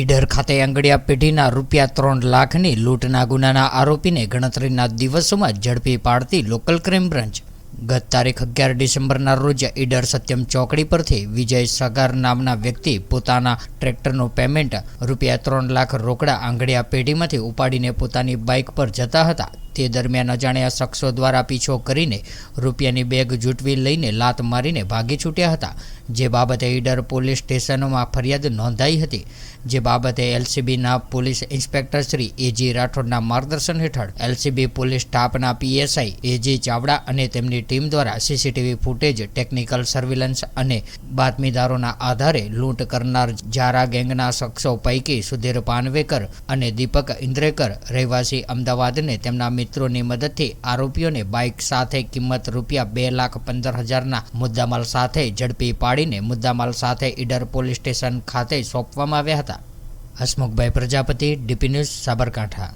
ઈડર ખાતે આંગડિયા પેઢીના રૂપિયા ત્રણ લાખની લૂંટના ગુનાના આરોપીને ગણતરીના દિવસોમાં ઝડપી પાડતી લોકલ ક્રાઇમ બ્રાન્ચ. ગત તારીખ અગિયાર ડિસેમ્બરના રોજ ઈડર સત્યમ ચોકડી પરથી વિજય સગાર નામના વ્યક્તિ પોતાના ટ્રેક્ટરનું પેમેન્ટ રૂપિયા ત્રણ લાખ રોકડા આંગડિયા પેઢીમાંથી ઉપાડીને પોતાની બાઇક પર જતા હતા. તે દરમિયાન અજાણ્યા શખ્સો દ્વારા પીછો કરીને રૂપિયાની બેગ જૂટવી લઈને લાત મારીને ભાગી છૂટ્યા હતા, જે બાબતે ઈડર પોલીસ સ્ટેશનોમાં ફરિયાદ નોંધાઈ હતી. જે બાબતે એલસીબીના પોલીસ ઇન્સ્પેક્ટર શ્રી એજી રાઠોડના માર્ગદર્શન હેઠળ એલસીબી પોલીસ સ્ટાફના પીએસઆઈ એજી ચાવડા અને તેમની ટીમ દ્વારા સીસીટીવી ફૂટેજ, ટેકનિકલ સર્વેલન્સ અને બાતમીદારોના આધારે લૂંટ કરનાર જારા ગેંગના શખ્સો પૈકી સુધીર પાનવેકર અને દીપક ઇન્દ્રેકર, રહેવાસી અમદાવાદને તેમના મિત્રોની મદદથી આરોપીઓને બાઇક સાથે કિંમત રૂપિયા બે લાખ પંદર હજારના મુદ્દામાલ સાથે ઝડપી પાડીને મુદ્દામાલ સાથે ઈડર પોલીસ સ્ટેશન ખાતે સોંપવામાં આવ્યા હતા Hasmukhbhai Prajapati, DP news, Sabarkantha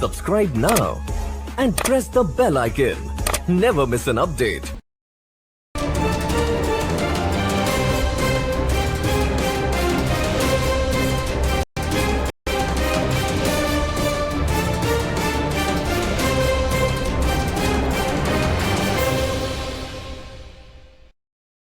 Subscribe now and press the bell icon. Never miss an update.